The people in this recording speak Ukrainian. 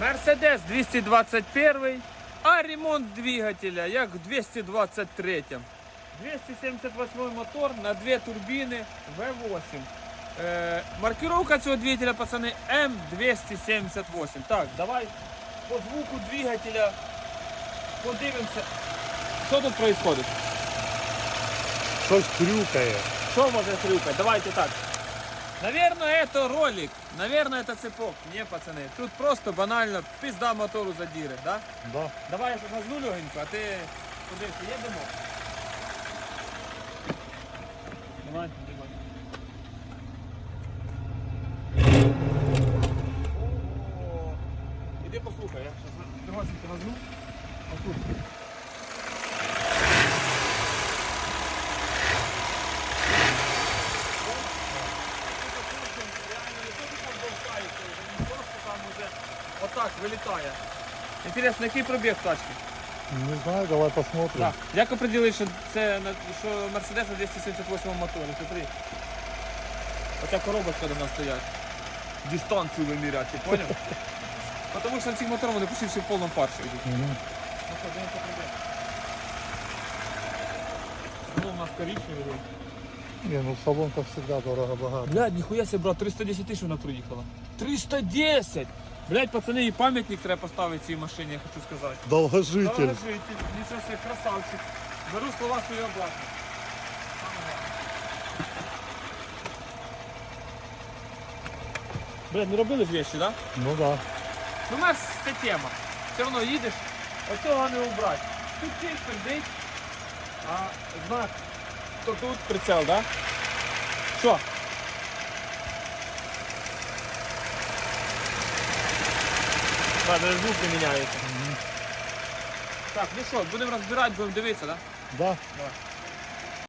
Мерседес 221, а ремонт двигателя як в 223. 278 мотор на дві турбіни V8. Е, маркировка цього двигателя, пацани, М278. Так, давай по звуку двигателя подивимося, що тут відбувається. Щось трюкає. Что может хрюкать? Давайте так. Наверное, это ролик. Наверное, это цепок. Не, пацаны. Тут просто банально пизда мотору задіри, да? Да. Давай я щось газну легенько, а ти подивися, їдемо. Давай, давай. О, Іди послухай, я щас легенько газну. Послухай. Отак вилітає. Інтересно, який пробіг тачки? Не знаю, давай посмотрим. Так. Як определили, що це на- що Мерседес на 278 моторі? Смотри. Оця коробочка до нас стоять. Дистанцію виміряти, ти поняв? Тому що на цих моторах вони почти всі в повному фарші йдуть. Мгм. Ну. Ну, у нас коричневий. Не, ну как всегда, дорого-богато. Блядь, ніхуя себе, брат, 310 тисяч вона проїхала. 310! Блядь, пацани, і пам'ятник треба поставити цій машині, я хочу сказати. Долгожитель. Долгожитель, нічого себе, красавчик. Беру слова свої обратно. Блядь, не робили ж вещи, да? Ну да. Ну, у нас це тема. Все одно їдеш, оцього не убрати. Тут чисто дить, а знак, то тут прицел, да? Що? Да, даже звук не міняється. Так, ну що, будемо розбирати, будемо дивитися, да? Да. Давай.